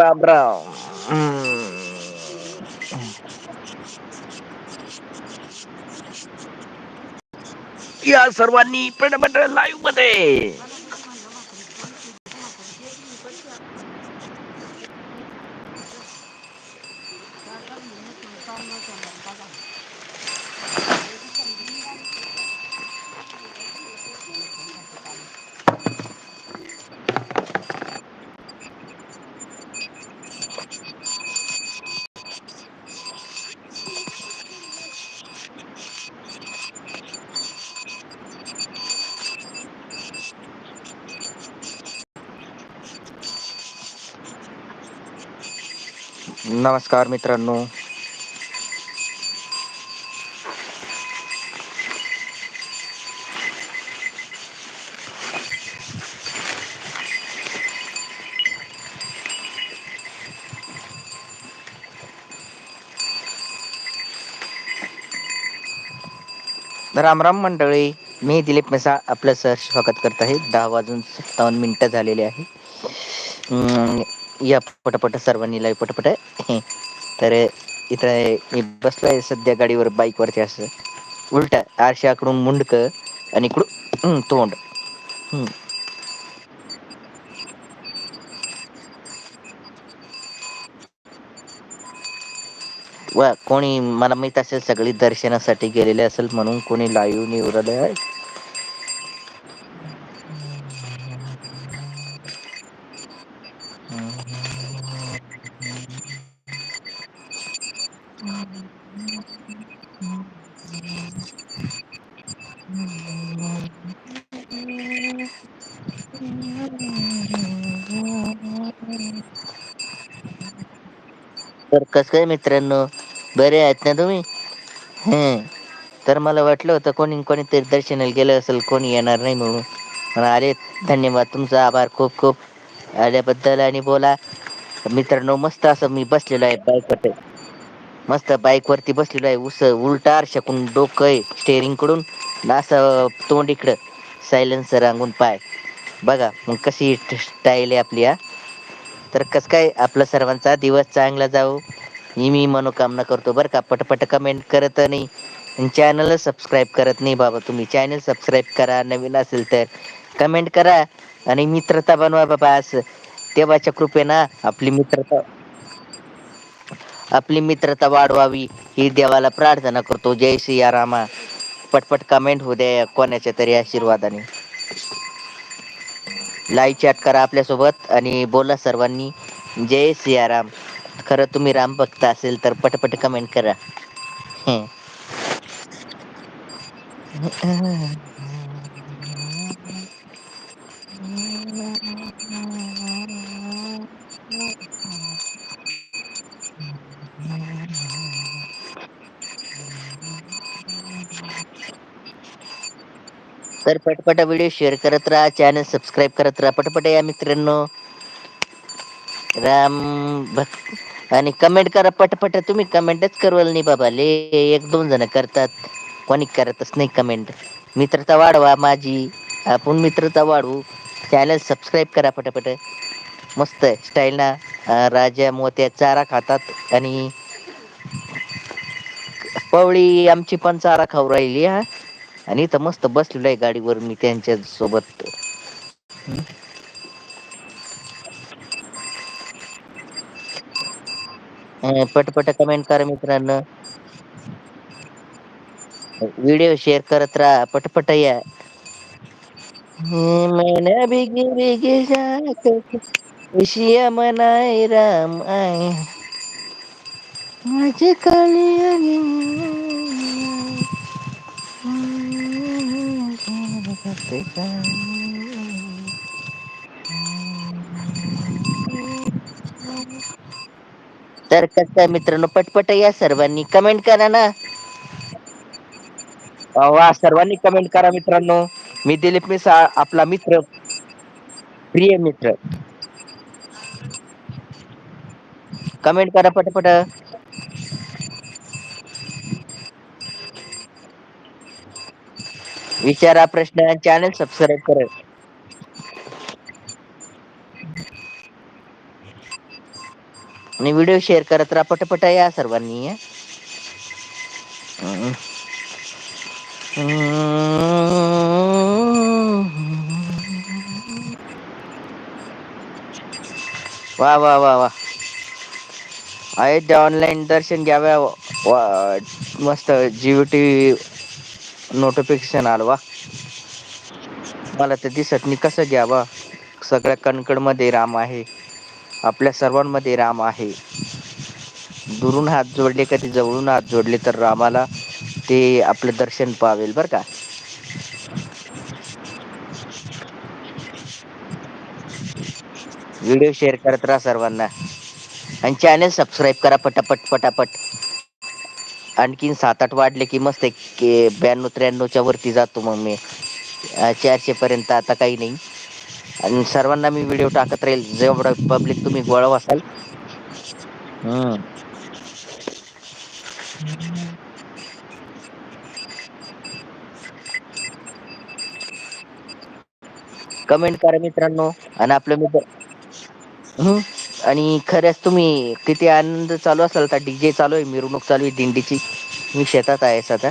राम राम या सर्वांनी पटापट लाईव्हमध्ये नमस्कार मित्रांनो. रामराम मंडळी मी दिलीप मेसा आपलं सर स्वागत करत आहे. दहा वाजून सत्तावन्न मिनिटं झालेले आहे. या पटापट सर्वांनी लाईव्ह पटापट तर इथं मी बसलोय सध्या गाडीवर बाईक वरती असं. उलट आरशाकडून मुंडक आणि इकडून तोंड. वा व कोणी मला माहीत असेल सगळी दर्शनासाठी गेलेले असेल म्हणून कोणी लाईव्ह निवडले आहे तर कसं काय मित्रांनो? बरे आहेत ना तुम्ही? तर मला वाटलं होतं कोणी कोणीतरी दर्शनाला गेलं असेल कोणी येणार नाही म्हणून. पण अरे धन्यवाद. तुमचा आभार. खूप खूप. आल्याबद्दल आणि बोला. मित्रांनो मस्त असं मी बसलेलो आहे बाईक वरती मस्त बाईक वरती बसलेलो आहे. उस उलटा आरशाकडून डोकं आहे स्टेअरिंगकडून. असं तोंड इकडं. सायलेन्सर रांगून पाय. बघा मग कशी स्टाईल आहे आपली हा? तर कस काय आपला सर्वांचा दिवस चांगला जाऊ ही मी मनोकामना करतो बरं का. पटपट कमेंट करत नाही चॅनल सबस्क्राईब करत नाही बाबा तुम्ही. चॅनल सबस्क्राईब करा नवीन असेल तर कमेंट करा आणि मित्रता बनवा बाबा असं. देवाच्या कृपेना आपली मित्रता आपली मित्रता वाढवावी. ही देवाला प्रार्थना करतो. जय सिया रामा. पटपट कमेंट होऊ द्या कोणाच्या तरी आशीर्वादाने. लाईव्ह चॅट करा आपल्यासोबत आणि बोला सर्वांनी. जय सियाराम. खरं तुम्ही राम भक्त असेल तर पटपट कमेंट करा. तर पटपट व्हिडिओ शेअर करत राहा चॅनल सबस्क्राईब करत राहा. पटपट या मित्रांनो. राम भक्त आणि कमेंट करा पटपट. तुम्ही कमेंटच करवाल नाही बाबा. ले एक दोन जण करतात. कोणी करतच नाही कमेंट मित्रता वाढवा माझी. आपण मित्रता वाढवू. चॅनल सबस्क्राईब करा पटापट. मस्त स्टाईल ना. राजा मोत्या चारा खातात आणि पवळी आमची पण चारा खाऊ राहिली हा. आणि इथं मस्त बसलेलो आहे गाडीवर मी त्यांच्यासोबत. पटपट कमेंट करा मित्रांनो. व्हिडिओ शेअर करत राहा पटपट या. बिगी बिगी भीगी भीगी मनाय राम आय माझे आए आणि तर कसं काय मित्रांनो पटपट या सर्वांनी कमेंट करा ना. वा सर्वांनी कमेंट करा मित्रांनो. मी दिलीप मिसा आपला मित्र प्रिय मित्र. कमेंट करा पटपट. विचारा प्रश्न चॅनल सबस्क्राईब करा. आणि व्हिडिओ शेअर करत राहा पटपट या सर्वांनी हम्म. वा वा वा वा. ऑनलाईन दर्शन घ्याव मस्त जिओटी नोटिफिकेशन आलवा. मला तर दिसत नाही. कसं घ्यावा? सगळ्या कणकडमध्ये राम आहे. आपल्या सर्वांमध्ये राम आहे. दुरून हात जोडले कधी जवळून हात जोडले तर रामाला ते आपलं दर्शन पावेल बरं का. व्हिडिओ शेअर करत राहा सर्वांना. आणि चॅनल सबस्क्राईब करा पटापट पटापट. आणखीन सात आठ वाढले की मस्त एक ब्याण्णव त्र्याण्णवच्या वरती जातो मग मी. चारशे पर्यंत आता काही नाही. आणि सर्वांना मी व्हिडिओ टाकत राहील. जेवढं पब्लिक तुम्ही गोळा असाल हम्म. कमेंट करा मित्रांनो. आणि आपलं मित्र आणि खरंच तुम्ही तिथे आनंद चालू असाल तर डी जे चालू आहे मिरवणूक चालू आहे दिंडीची. मी शेतात आहे सध्या.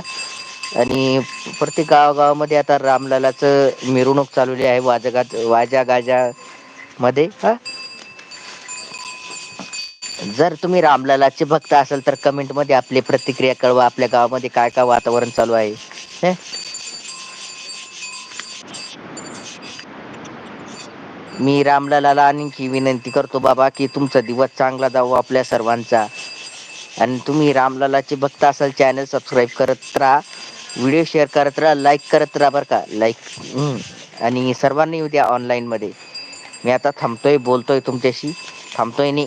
आणि प्रत्येक गावागावामध्ये आता रामलालाचं मिरवणूक चालवली आहे वाजगाज वाजा गाजा मध्ये हा? जर तुम्ही रामलालाचे भक्त असाल तर कमेंटमध्ये आपली प्रतिक्रिया कळवा आपल्या गावामध्ये काय काय वातावरण चालू आहे मी रामलालाला आणखी विनंती करतो बाबा की तुमचा दिवस चांगला जाऊ आपल्या सर्वांचा. आणि तुम्ही रामलालाचे भक्त असाल चॅनल सबस्क्राईब करत राहा. व्हिडिओ शेअर करत राहा लाईक करत राहा बर का. लाईक आणि सर्वांनी उद्या ऑनलाईन मध्ये. मी आता थांबतोय बोलतोय तुमच्याशी. थांबतोय नाही.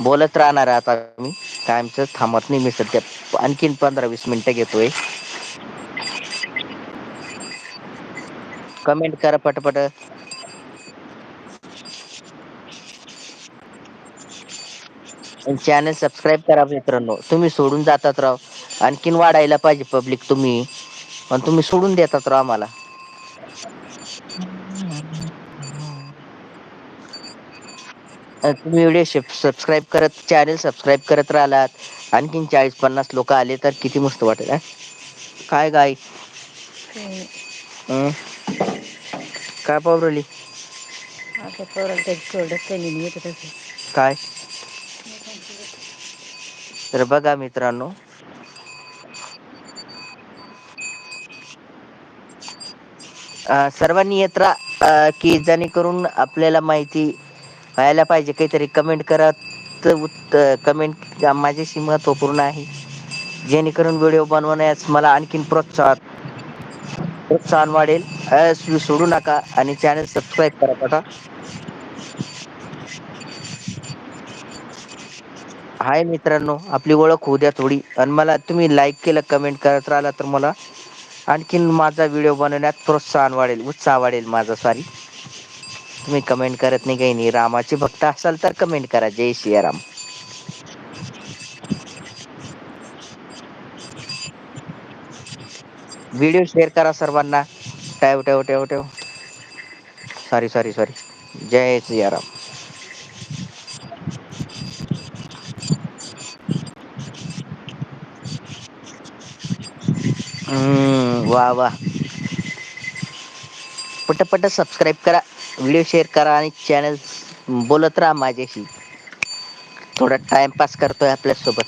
बोलत राहणार आता मी. कायमचं थांबत नाही मी सध्या आणखीन पंधरा वीस मिनिटं घेतोय. कमेंट करा पटपट. चॅनल सबस्क्राईब करा मित्रांनो. तुम्ही सोडून जातात राव. आणखीन वाढायला पाहिजे पब्लिक तुम्ही. पण तुम्ही सोडून देतात राव आम्हाला. तुम्ही व्हिडिओ सबस्क्राईब करत चॅनल सबस्क्राईब करत राहिलात. आणखीन चाळीस पन्नास लोक आले तर किती मस्त वाटेल काय गाय काय पाहू राहिली काय? तर बघा मित्रांनो. सर्वांनी येत राहा की जेणेकरून आपल्याला माहिती व्हायला पाहिजे. काहीतरी कमेंट करत उत्त कमेंट माझ्याशी महत्त्वपूर्ण आहे. जेणेकरून व्हिडिओ बनवण्यास मला आणखीन प्रोत्साहन प्रोत्साहन वाढेल. सोडू नका आणि चॅनल सबस्क्राईब करा बघा. हाय मित्रांनो आपली ओळख होऊ द्या थोडी. आणि मला तुम्ही लाईक केलं कमेंट करत राहिला तर मला आणखीन माझा व्हिडिओ बनवण्यात प्रोत्साहन वाढेल उत्साह वाढेल माझा सॉरी. तुम्ही कमेंट करत नाही काही नाही. रामाचे भक्त असाल तर कमेंट करा. जय सियाराम. व्हिडिओ शेअर करा सर्वांना. ठेव ठेव ठेव ठेव. सॉरी सॉरी सॉरी जय सियाराम. वा वा. पटपट सबस्क्राईब करा व्हिडिओ शेअर करा आणि चॅनल बोलत राहा माझ्याशी. थोडा टाइमपास करतोय आपल्यासोबत.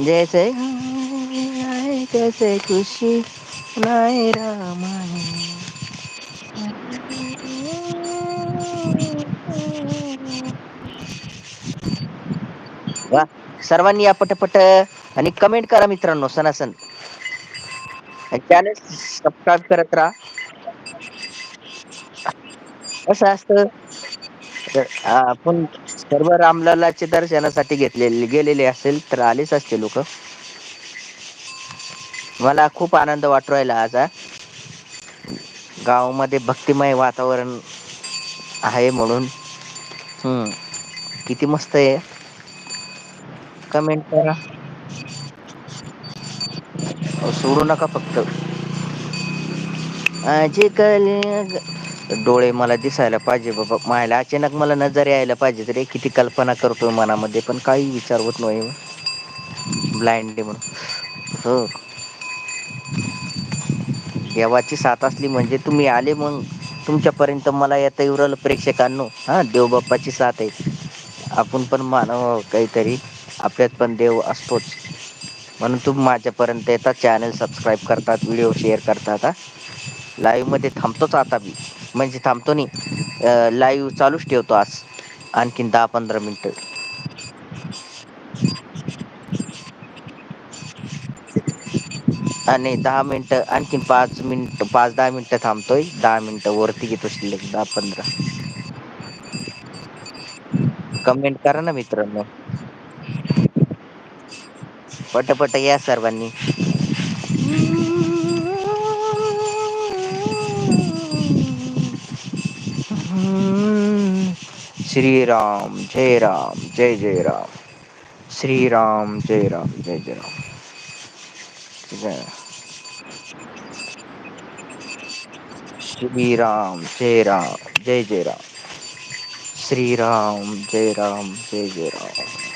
जैसे कैसे खुशी नाही रामा. वा. सर्वांनी या पटपट आणि कमेंट करा मित्रांनो सणासण. चॅनल सबस्क्राईब करत राहा. कसं असत. आपण सर्व रामललाच्या दर्शनासाठी घेतले गेलेले असेल तर आलेच असते लोक. मला खूप आनंद वाटू राहिला आज गावामध्ये भक्तिमय वातावरण आहे म्हणून. हम्म. किती मस्त आहे. कमेंट करा. सोडू नका फक्त. आजी कल डोळे मला दिसायला पाहिजे बाबा. मायला अचानक मला नजर यायला पाहिजे तरी किती कल्पना करतोय मनामध्ये पण काही विचार होत नाही हो. ब्लाइंडे म्हणून. हो. देवाची साथ असली म्हणजे तुम्ही आले मग तुमच्यापर्यंत मला येता येऊ प्रेक्षकांनो हा देवबाप्पाची साथ आहे. आपण पण मानव काहीतरी. आपल्यात पण देव असतोच. म्हणून तुम्ही माझ्यापर्यंत येतात चॅनल सबस्क्राईब करतात व्हिडिओ शेअर करतात हा. लाईव्हमध्ये थांबतोच आता मी. म्हणजे थांबतो नाही. लाईव्ह चालूच ठेवतो आज. आणखीन दहा पंधरा मिनिटं. आणि दहा मिनटं आणखीन पाच मिनिट पाच दहा मिनटं थांबतोय. दहा मिनटं वरती घेतो शिल्लक दहा पंधरा. कमेंट करा ना मित्रांनो. पटपट या सर्वांनी. श्रीराम जय राम जय जय राम. श्रीराम जय राम जय जय राम. जय श्री राम जय राम जय जय राम. श्रीराम जय राम जय जय राम.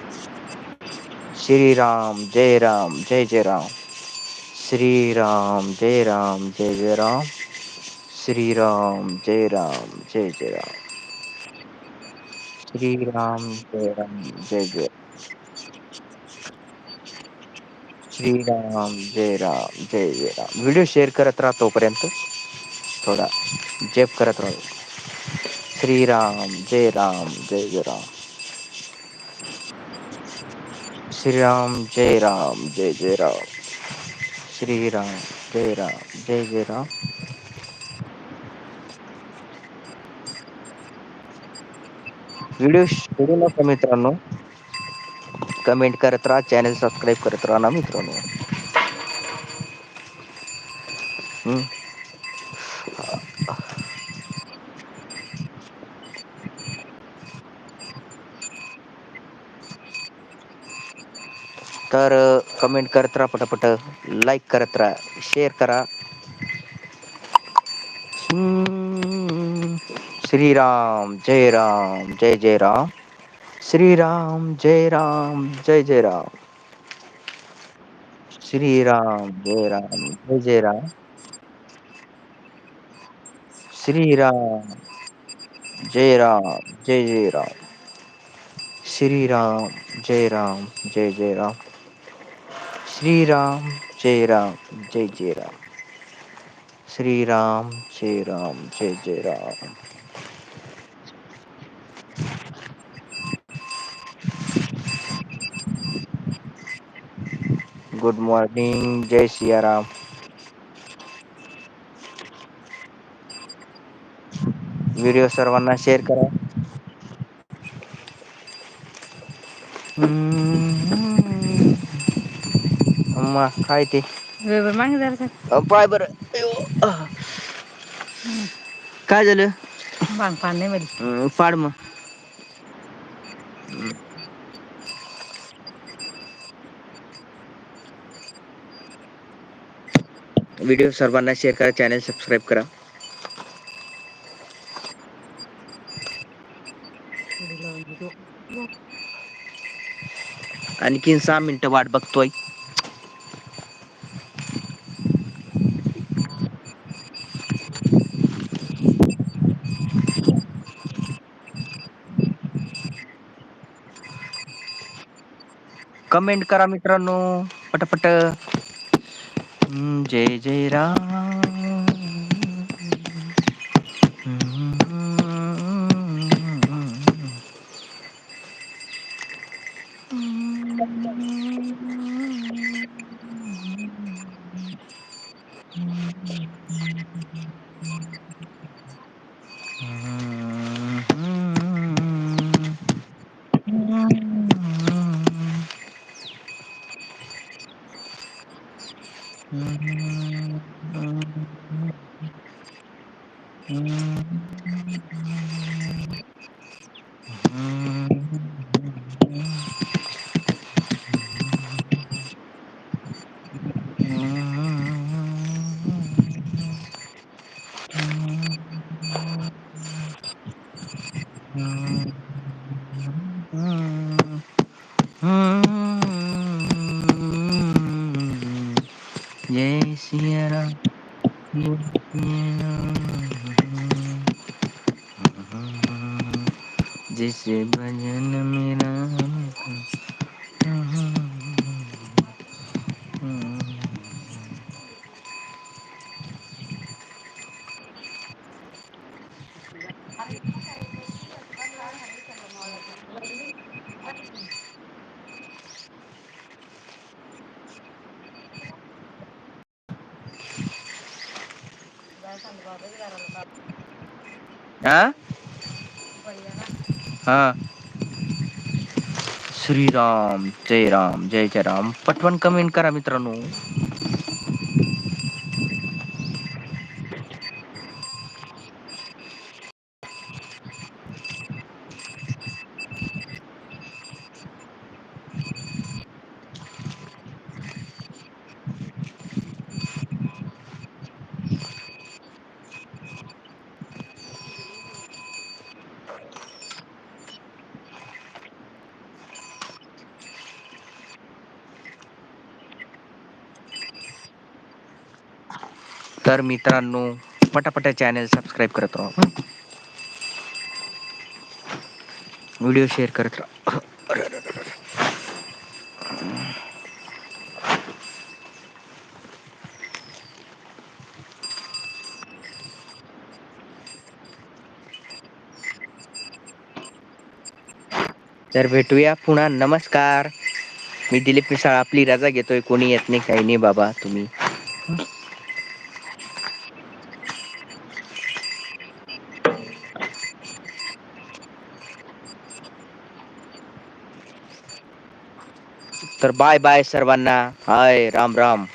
श्री राम जय राम जय जय राम. श्री राम जय राम जय जय राम. श्री राम जय राम जय जय राम. श्री राम जय राम जय जय श्रीराम जय राम जय जय राम. व्हिडिओ शेअर करत राहा तोपर्यंत. थोडा जप करत राहू. श्रीराम जय राम जय जय राम. శ్రీరామ్ జై రామ్ జై జై రామ్ శ్రీరామ్ జై రామ్ జై జై రామ్ व्हिडिओ सोडू नका मित्रांनो कमेंट करत राहा चॅनल सबस्क्राईब करत राहा ना मित्रांनो तर कमेंट करत राहा पटापट. लाईक करत राहा. शेअर करा. श्रीराम जय राम जय जय राम. श्रीराम जय राम जय जय राम. श्रीराम जय राम जय जय राम. श्रीराम जय राम जय जय राम. श्री राम जय राम जय जय राम. श्री राम जय राम जय जय राम श्री राम जय राम जय जय राम गुड मॉर्निंग जय सिया राम व्हिडिओ सर्वांना शेअर करा. अ्मा काय ते? पाय बर. काय झालं? पाड मग. व्हिडिओ सर्वांना शेअर करा चॅनल सबस्क्राईब करा. आणखीन सहा मिनटं वाट बघतोय. कमेंट करा मित्रांनो पटपट. जय जय राम. जय सिया राम जैसे भजन मेरा आ हा? श्रीराम जय राम जय जय राम. पटवन कमेंट करा मित्रांनो. तर मित्रांनो पटापटा चॅनेल सबस्क्राईब करत राहा. व्हिडिओ शेअर करत राहा. तर भेटूया पुन्हा. नमस्कार. मी दिलीप मिसाळ आपली रजा घेतोय. कोणी येत नाही काही नाही बाबा तुम्ही. तर बाय बाय सर्वांना. हाय राम राम.